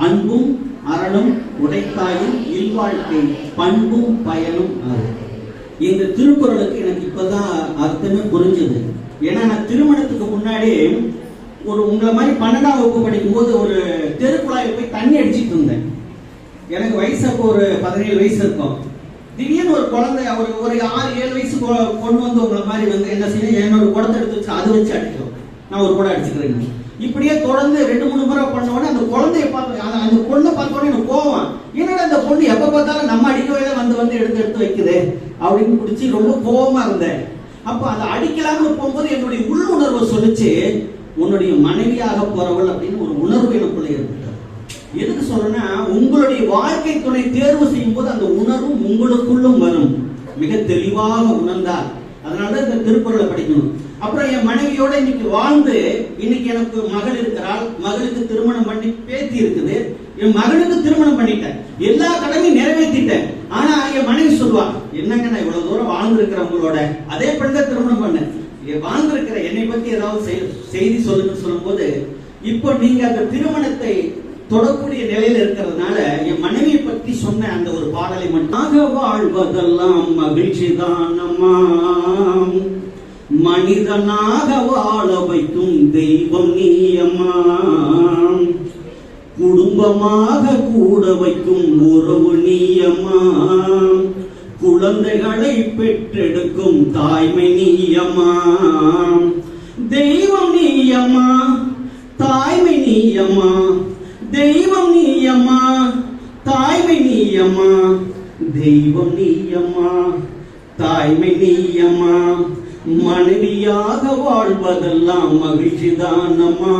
அன்பும் அறனும் உடைத்தாயும் இல்வாழ்க்கை பண்பும் பயனும் அது. இந்த திருக்குறளுக்கு எனக்கு இப்பதான் அர்த்தமே புரிஞ்சது. ஏன்னா நான் திருமணத்துக்கு முன்னாடி ஒரு உங்களை மாதிரி பன்னெண்டாம் வகுப்பு படிக்கும் போது ஒரு தெருக்குழாயில் போய் தண்ணி அடிச்சிட்டு இருந்தேன். எனக்கு வயசு அப்போ ஒரு பதினேழு வயசு இருக்கும். திடீர்னு ஒரு குழந்தை ஒரு ஒரு ஆறு ஏழு வயசு கொண்டு வந்து உங்களை மாதிரி வந்து என்ன செய்யணும் என்னோட குடத்தை எடுத்து வச்சு அதை வச்சு அடிக்கும் நான் ஒரு குடம் அடிச்சுக்கிறேன் இப்படியே தொடர்ந்து ரெண்டு மூணு முறை பண்ண உடனே அந்த குழந்தைய பார்த்து அந்த- அந்த பொண்ணை பார்த்த உடனே எனக்கு கோவம் என்னடா அந்த பொண்ணு எப்ப பார்த்தாலும் நம்ம அடிக்கவே வேலை வந்து வந்து எடுத்து எடுத்து வைக்குது அப்படின்னு பிடிச்சி ரொம்ப கோபமா இருந்தேன். அப்ப அதை அடிக்கலாம்னு போகும்போது என்னுடைய உள் உணர்வு உன்னுடைய மனைவியாக போறவள் அப்படின்னு ஒரு உணர்வு எனக்குள்ள ஏற்பட்டது. எதுக்கு சொல்றேன்னா உங்களுடைய வாழ்க்கை துணை தேர்வு செய்யும் போது அந்த உணர்வு உங்களுக்குள்ளும் வரும். மிக தெளிவாக உணர்ந்தார் அதனால தான் இந்த திருக்குறளை படிக்கணும். அப்புறம் என் மனைவியோட இன்னைக்கு வாழ்ந்து இன்னைக்கு எனக்கு மகள் இருக்கிறாள் மகளுக்கு திருமணம் பண்ணி பேத்தி இருக்குது. என் மகளுக்கு திருமணம் பண்ணிட்டேன். எல்லா கடமையும் நிறைவேற்றிட்டேன். ஆனா என் மனைவி சொல்லுவா என்னங்க நான் இவ்வளவு தூரம் வாழ்ந்திருக்கிறேன் உங்களோட? அதே பெண் தான் திருமணம் பண்ணேன். வாழ்ந்திருக்கிற என்னை பத்தி ஏதாவது செய்தி சொல்லுங்கன்னு சொல்லும்போது இப்போ நீங்க அந்த திருமணத்தை தொடக்கூடிய நிலையில இருக்கிறதுனால என் மனைவியை பற்றி சொன்ன அந்த ஒரு பாடலை மட்டும் வாழ்வதெல்லாம் மகிழ்ச்சி தான் மனிதனாக வாழ வைக்கும் தெய்வம் நீயம்மா. குடும்பமாக கூட வைக்கும் உறவு நீயம்மா. குழந்தைகளை பெற்றெடுக்கும் தாய்மை நீயம்மா. தெய்வம் நீயம்மா தாய்மை நீயம்மா. தெய்வம் நீயம்மா தாய்மை நீயம்மா. தெய்வம் நீயம்மா தாய்மை நீயம்மா. மனைவியாக வாழ்வதெல்லாம் மகிழ்ச்சி தானம்மா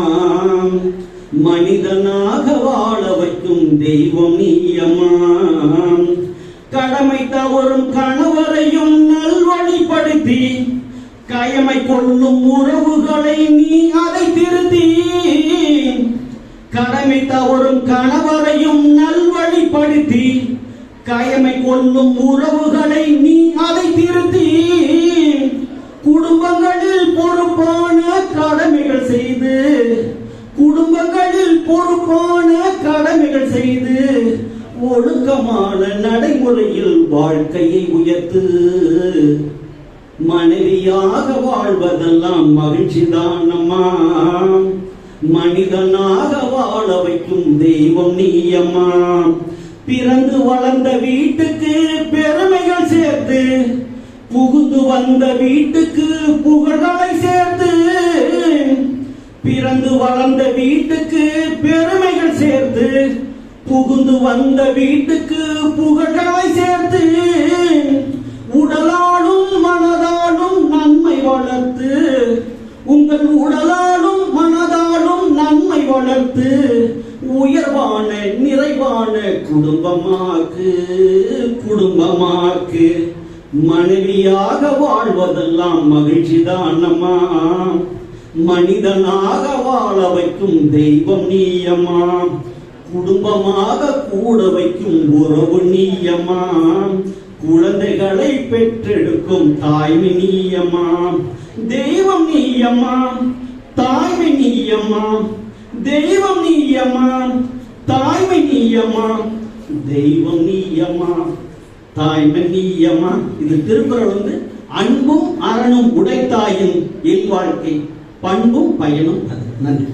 மனிதனாக வாழ வைக்கும் தெய்வம் நீயம்மா கடமை தவறும் கணவரையும் நல்வழிப்படுத்தி கயமை கொள்ளும் உறவுகளை நீ அதை திருத்தி. கடமை தவறும் கணவரையும் நல்வழிப்படுத்தி கயமை கொள்ளும் உறவுகளை நீ அதை திருத்தி. குடும்பங்களில் பொறுப்பான கடமைகள் செய்து குடும்பங்களில் பொறுப்பான கடமைகள் செய்து ஒழுக்கமான நடைமுறையில் வாழ்க்கையை உயர்த்து மனைவியாக வாழ்வதெல்லாம் மகிழ்ச்சி தானம்மா. மனிதனாக வாழ வைக்கும் தெய்வம் நீயம்மா. பிறந்து வளர்ந்த வீட்டுக்கு பெரும் புகுந்து வந்த வீட்டுக்கு புகழ்களை சேர்த்து பிறந்து வளர்ந்த வீட்டுக்கு பெருமைகள் சேர்த்து புகுந்து வந்த வீட்டுக்கு புகழ்களை சேர்த்து உடலாலும் மனதாலும் நன்மை வளர்த்து உங்கள் உடலாலும் மனதாலும் நன்மை வளர்த்து உயர்வான நிறைவான குடும்பமாக்கு குடும்பமாக்கு. மனைவியாக வாழ்வதெல்லாம் மகிழ்ச்சிதான் அம்மா மனிதனாக வாழ வைக்கும் தெய்வம் நீயம்மா. குடும்பமாக கூட வைக்கும் உறவு நீயம்மா. குழந்தைகளை பெற்றெடுக்கும் தாய்மை நீயம்மா. தெய்வம் நீயம்மா. தாய்மை நீயம்மா. தெய்வம் நீயம்மா. தாய்மை நீயம்மா. தெய்வம் நீயம்மா. தாய் அம்மா இது திருக்குறள் வந்து அன்பும் அறனும் உடைத்தாயும் இல்வாழ்க்கை. பண்பும் பயனும் அது. நன்றி.